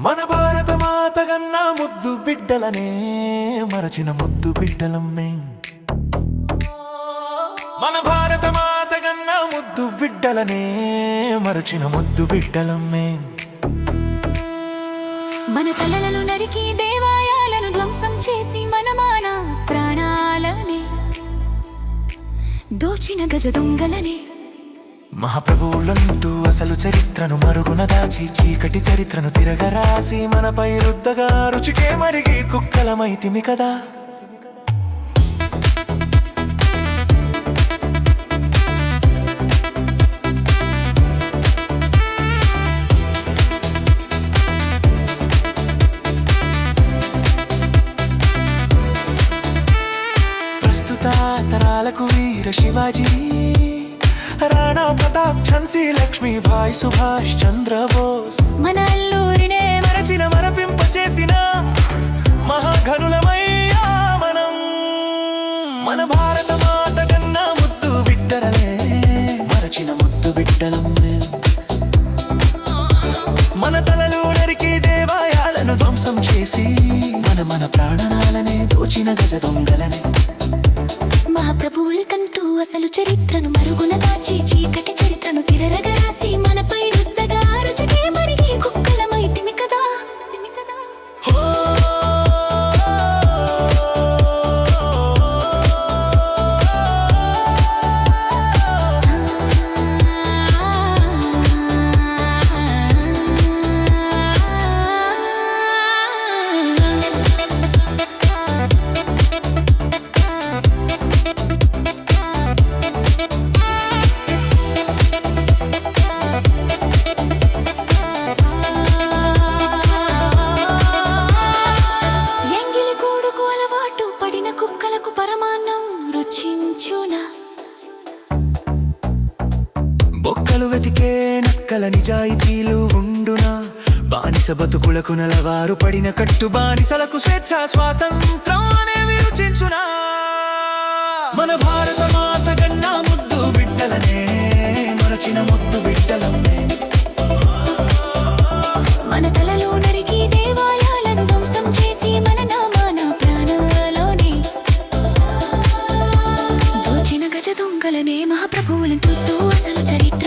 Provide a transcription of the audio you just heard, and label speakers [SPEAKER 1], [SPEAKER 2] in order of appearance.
[SPEAKER 1] మన భారత మాత కన్నా ముద్దు బిడ్డలనే మరచిన ముద్దు బిడ్డలమ్మే. మన భారత మాత కన్నా ముద్దు బిడ్డలనే మరచిన ముద్దు బిడ్డలమ్మే.
[SPEAKER 2] మన తలలను నరికి దేవాలయాలను ధ్వంసం చేసి మన మాన ప్రాణాలనే. దోచిన గజ దొంగలనే
[SPEAKER 1] మహాప్రభువులంటూ అసలు చరిత్రను మరుగున దాచి చీకటి చరిత్రను తిరగరాసి మనపై రుద్దగా రుచికే మరిగి కుక్కలమైతిమి కదా. ప్రస్తుత తరాలకు వీర శివాజీ రాణా ప్రతాప్ ఝాన్సీ లక్ష్మీబాయి సుభాష్ చంద్రబోస్
[SPEAKER 2] మన అల్లూరినే మర
[SPEAKER 1] మరచిన మరపింప చేసిన మహాఘనులమయ్యా మనం మన భారత మాత కన్నా ముద్దు బిడ్డలనే మరచిన ముద్దు బిడ్డలమ్మే మన తలలు నరికి దేవాలయాలను ధ్వంసం చేసి మన మన ప్రాణనాలనే దోచిన గజ దొంగలనే
[SPEAKER 2] మహాప్రభువులకంటూ అసలు చరిత్రను మరుగున దాచి చీకటి చరిత్రను తిరగ రుచించునా
[SPEAKER 1] బొక్కలు వెతికే నక్కల నిజాయితీలు ఉండునా? బానిస బతుకులకు నలవారు పడిన కట్టు బానిసలకు స్వేచ్ఛ స్వాతంత్రం అనేవి రుచించునా మన భారత మాత కన్నా ముద్దు బిడ్డలనే మరచిన ముద్దు బిడ్డలమ్మే.
[SPEAKER 2] దోచిన దొంగలనే మహాప్రభువులను చుట్టూ అసలు చరిత్ర